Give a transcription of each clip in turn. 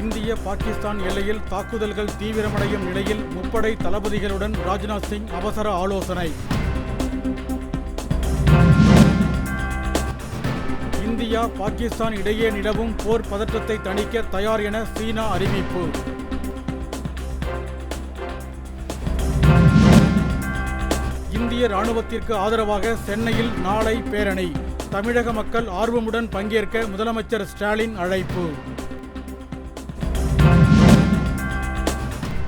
இந்திய பாகிஸ்தான் எல்லையில் தாக்குதல்கள் தீவிரமடையும் நிலையில் முப்படை தளபதிகளுடன் ராஜ்நாத் சிங் அவசர ஆலோசனை. இந்தியா பாகிஸ்தான் இடையே நிலவும் போர் பதற்றத்தை தணிக்க தயார் என சீனா அறிவிப்பு. இந்திய ராணுவத்திற்கு ஆதரவாக சென்னையில் நாளை பேரணி. தமிழக மக்கள் ஆர்வமுடன் பங்கேற்க முதலமைச்சர் ஸ்டாலின் அழைப்பு.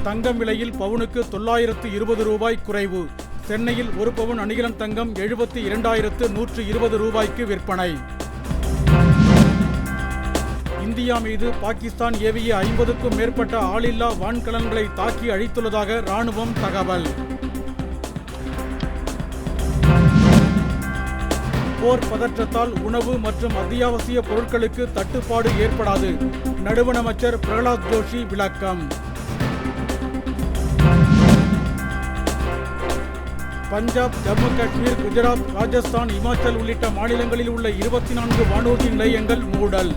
தங்கம் விலையில் பவுனுக்கு தொள்ளாயிரத்து இருபது ரூபாய் குறைவு. சென்னையில் ஒரு பவுன் அணிகலன் தங்கம் எழுபத்தி இரண்டாயிரத்து நூற்று இருபது ரூபாய்க்கு விற்பனை. இந்தியா மீது பாகிஸ்தான் ஏவிய ஐம்பதுக்கும் மேற்பட்ட ஆளில்லா வான்கலன்களை தாக்கி அழித்துள்ளதாக ராணுவம் தகவல். போர் பதற்றத்தால் உணவு மற்றும் அத்தியாவசிய பொருட்களுக்கு தட்டுப்பாடு ஏற்படாது. நடுவணமைச்சர் பிரகலாத் ஜோஷி விளக்கம். பஞ்சாப் ஜம்மு காஷ்மீர் குஜராத் ராஜஸ்தான் இமாச்சல் உள்ளிட்ட மாநிலங்களில் உள்ள இருபத்தி நான்கு வானூர்தி நிலையங்கள் மூடல்.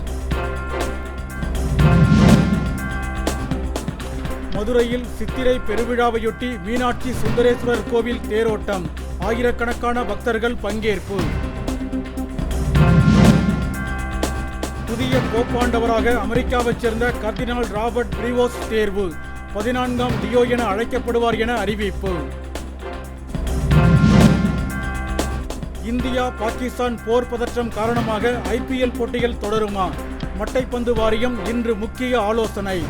மதுரையில் சித்திரை பெருவிழாவையொட்டி மீனாட்சி சுந்தரேஸ்வரர் கோவில் தேரோட்டம். ஆயிரக்கணக்கான பக்தர்கள் பங்கேற்பு. புதிய போப்பாண்டவராக அமெரிக்காவைச் சேர்ந்த கர்தினால் ராபர்ட் பிரிவோஸ் தேர்வு. பதினான்காம் டியோ என அழைக்கப்படுவார் என அறிவிப்பு. இந்தியா பாகிஸ்தான் போர் பதற்றம் காரணமாக ஐபிஎல் போட்டிகள் தொடருமா? மட்டைப்பந்து வாரியம் இன்று முக்கிய ஆலோசனை.